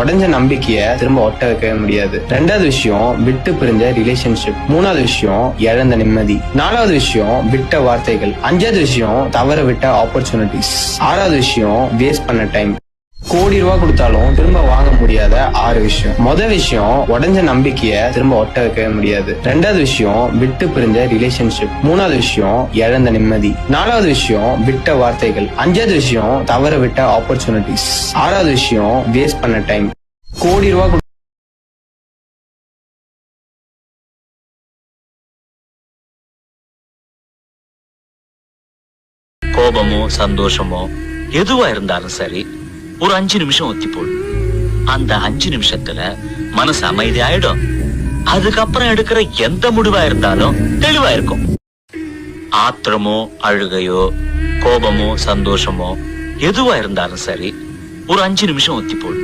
உடஞ்ச நம்பிக்கைய திரும்ப ஒட்ட வைக்கவே முடியாது. ரெண்டாவது விஷயம் விட்டு பிரிஞ்ச ரிலேஷன்ஷிப் மூணாவது விஷயம் இழந்த நிம்மதி. நாலாவது விஷயம் விட்ட வார்த்தைகள். அஞ்சாவது விஷயம் தவற விட்ட ஆப்பர்ச்சுனிட்டிஸ் ஆறாவது விஷயம் வேஸ்ட் பண்ண டைம் கோடி ரூபாய் கொடுத்தாலும் திரும்ப வாங்க முடியாத ஆறு விஷயம். முத விஷயம் உடஞ்ச நம்பிக்கைய திரும்ப ஒட்ட வைக்கவே முடியாது. ரெண்டாவது விஷயம் விட்டு பிரிஞ்ச ரிலேஷன்ஷிப் மூணாவது விஷயம் இழந்த நிம்மதி. நாலாவது விஷயம் விட்ட வார்த்தைகள். அஞ்சாவது விஷயம் தவற விட்ட ஆப்பர்ச்சுனிட்டிஸ் ஆறாவது விஷயம் வேஸ்ட் பண்ண டைம் கோடி ரூபாய் கோபமோ சந்தோஷமோ எதுவா இருந்தாலும் சரி ஒரு அஞ்சு நிமிஷம் ஒத்தி போடு அந்த அஞ்சு நிமிஷத்துல மனசு அமைதியாயிடும். அதுக்கப்புறம் எடுக்கிற எந்த முடிவா இருந்தாலும் தெளிவா இருக்கும் ஆத்திரமோ அழுகையோ கோபமோ சந்தோஷமோ எதுவா இருந்தாலும் சரி ஒரு அஞ்சு நிமிஷம் ஒத்தி போடு